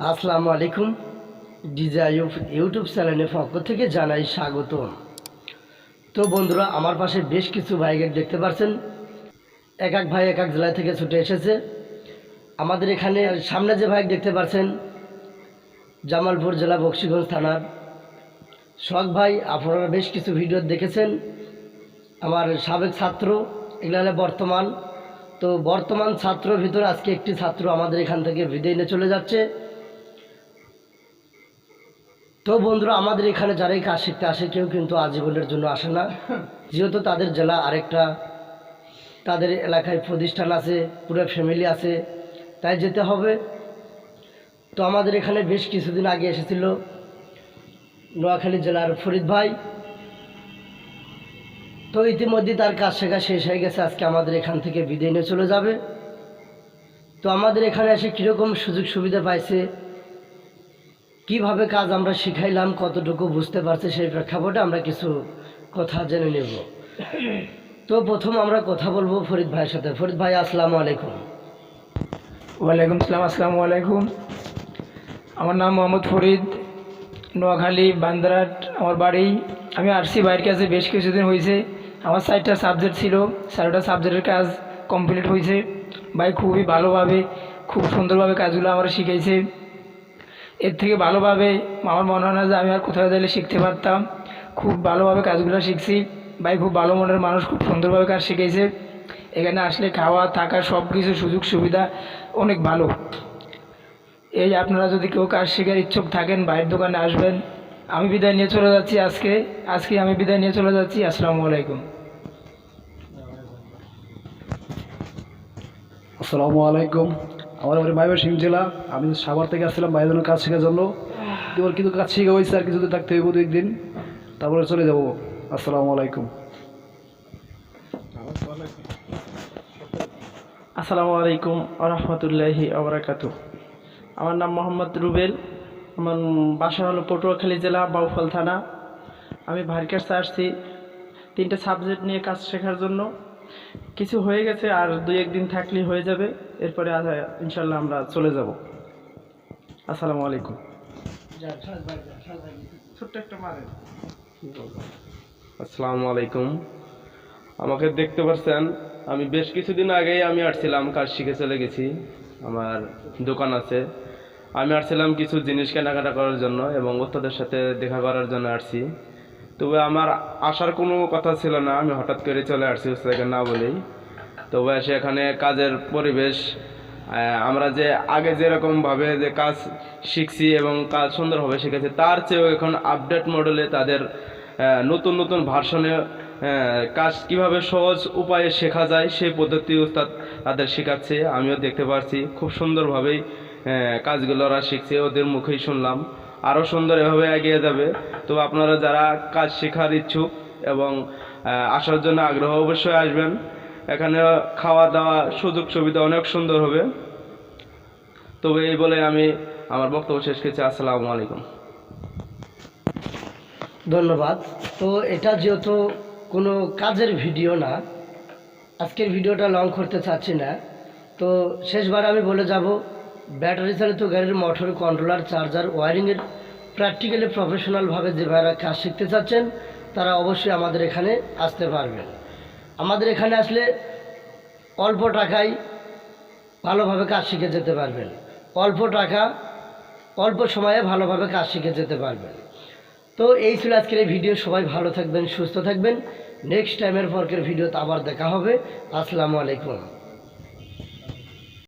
আসসালামু আলাইকুম। ডিজাইফ ইউটিউব চ্যানেলের পক্ষ থেকে জানাই স্বাগত তো বন্ধুরা, আমার পাশে বেশ কিছু ভাইকে দেখতে পাচ্ছেন এক এক ভাই এক এক জেলা থেকে ছুটে এসেছে। আমাদের এখানে সামনে যে ভাই দেখতে পাচ্ছেন জামালপুর জেলা বক্সিগঞ্জ থানার শখ ভাই। আপনারা বেশ কিছু ভিডিও দেখেছেন। আমার সাবেক ছাত্র, এগুলো বর্তমান। তো বর্তমান ছাত্র ভিতরে আজকে একটি ছাত্র আমাদের এখান থেকে বিদায় নিয়ে চলে যাচ্ছে। তো বন্ধুরা, আমাদের এখানে যারা এই কাজ শিখতে আসে, কেউ কিন্তু আজীবনের জন্য আসে না। যেহেতু তাদের জেলা আরেকটা, তাদের এলাকায় প্রতিষ্ঠান আছে, পুরো ফ্যামিলি আছে, তাই যেতে হবে। তো আমাদের এখানে বেশ কিছুদিন আগে এসেছিল নোয়াখালী জেলার ফরিদ ভাই। তো ইতিমধ্যে তার কাজ শেখা শেষ হয়ে গেছে, আজকে আমাদের এখান থেকে বিদায় নিয়ে চলে যাবে। তো আমাদের এখানে এসে কীরকম সুযোগ সুবিধা পাইছে কীভাবে কাজ আমরা শিখাইলাম, কতটুকু বুঝতে পারছে সেই প্রেক্ষাপটে আমরা কিছু কথা জেনে নেব। তো প্রথম আমরা কথা বলব ফরিদ ভাইয়ের সাথে। ফরিদ ভাই, আসসালামু আলাইকুম। ওয়ালাইকুম আসসালাম আসসালামু আলাইকুম। আমার নাম মোহাম্মদ ফরিদ, নোয়াখালী, বান্দারাট, আমার বাড়ি। আমি আরসি বাইরের কাছে বেশ কিছুদিন হয়েছে আমার চারটা সাবজেক্ট ছিল, চারটা সাবজেক্টের কাজ কমপ্লিট হয়েছে ভাই খুবই ভালোভাবে, খুব সুন্দরভাবে কাজগুলো আমার শিখাইছে। এর থেকে ভালোভাবে আমার মনে হয় না যে আমি আর কোথাও গেলে শিখতে পারতাম। খুব ভালোভাবে কাজগুলো শিখছি। ভাই খুব ভালো মনের মানুষ, খুব সুন্দরভাবে কাজ শিখেছে। এখানে আসলে খাওয়া, থাকা সব কিছু সুযোগ সুবিধা অনেক ভালো। এই আপনারা যদি কেউ কাজ শেখার ইচ্ছুক থাকেন বাইরের দোকানে আসবেন। আমি বিদায় নিয়ে চলে যাচ্ছি আজকে। আজকে আমি বিদায় নিয়ে চলে যাচ্ছি। আসসালামু আলাইকুম। আসসালামু আলাইকুম। আমার বাড়ি মাইবার সিং জেলা। আমি সাভার থেকে আসছিলাম ভাইজনের কাজ শেখার জন্য। এবার কিন্তু কাজ শেখা হয়েছে আর কিছুদিন থাকতে হইব দু একদিন। তারপরে চলে যাব। আসসালামু আলাইকুম। আসসালামু আলাইকুম আরহামতুল্লাহি আবরাকাতু। আমার নাম মোহাম্মদ রুবেল। আমার বাসা হলো পটুয়াখালী জেলা, বাউফল থানা। আমি ভারকার্সে আসছি। তিনটে সাবজেক্ট নিয়ে কাজ শেখার জন্য। কিছু হয়ে গেছে আর দুই একদিন থাকলেই হয়ে যাবে। এরপরে ইনশাল্লাহ আমরা চলে যাব। আসসালামু আলাইকুম। ছোট্ট একটা মারে আসসালামু আলাইকুম। আমাকে দেখতে পাচ্ছেন আমি বেশ কিছুদিন আগেই আমি আসছিলাম কাজ শিখে চলে গেছি। আমার দোকান আছে। আমি আসছিলাম কিছু জিনিস কেনাকাটা করার জন্য এবং ওস্তাদের সাথে দেখা করার জন্য আসছি। তবে আমার আসার কোনো কথা ছিল না। আমি হঠাৎ করে চলে আসছি ওস্তাদকে না বলেই। তবে সেখানে কাজের পরিবেশ আমরা যে আগে যেরকমভাবে যে কাজ শিখছি এবং কাজ সুন্দরভাবে শিখেছি, তার চেয়েও এখন আপডেট মডেলে তাদের নতুন নতুন ভার্সনে কাজ কীভাবে সহজ উপায়ে শেখা যায় সেই পদ্ধতি তাদের শেখাচ্ছে। আমিও দেখতে পারছি খুব সুন্দরভাবেই কাজগুলো ওরা শিখছে। ওদের মুখেই শুনলাম। আরও সুন্দর এভাবে এগিয়ে যাবে। তো আপনারা যারা কাজ শেখার ইচ্ছুক এবং আসার জন্য আগ্রহ অবশ্যই আসবেন। এখানে খাওয়া দাওয়া সুযোগ সুবিধা অনেক সুন্দর হবে। তবে এই বলে আমি আমার বক্তব্য শেষ করছি। আসসালামু আলাইকুম। ধন্যবাদ। তো এটা যেহেতু কোনো কাজের ভিডিও না, আজকের ভিডিওটা লং করতে চাচ্ছি না। তো শেষবার আমি বলে যাব ব্যাটারি চালিত গাড়ির মোটর কন্ট্রোলার চার্জার ওয়ারিংয়ের প্র্যাকটিক্যালি প্রফেশনালভাবে যে ভাইরা কাজ শিখতে চাচ্ছেন, তারা অবশ্যই আমাদের এখানে আসতে পারবেন। আমাদের এখানে আসলে অল্প টাকায় ভালোভাবে কাজ শিখে যেতে পারবেন। অল্প টাকা, অল্প সময়ে ভালোভাবে কাজ শিখে যেতে পারবেন। তো এই ছিল আজকের এই ভিডিও। সবাই ভালো থাকবেন, সুস্থ থাকবেন। নেক্সট টাইমের পরকের ভিডিওতে আবার দেখা হবে। আসসালামু আলাইকুম।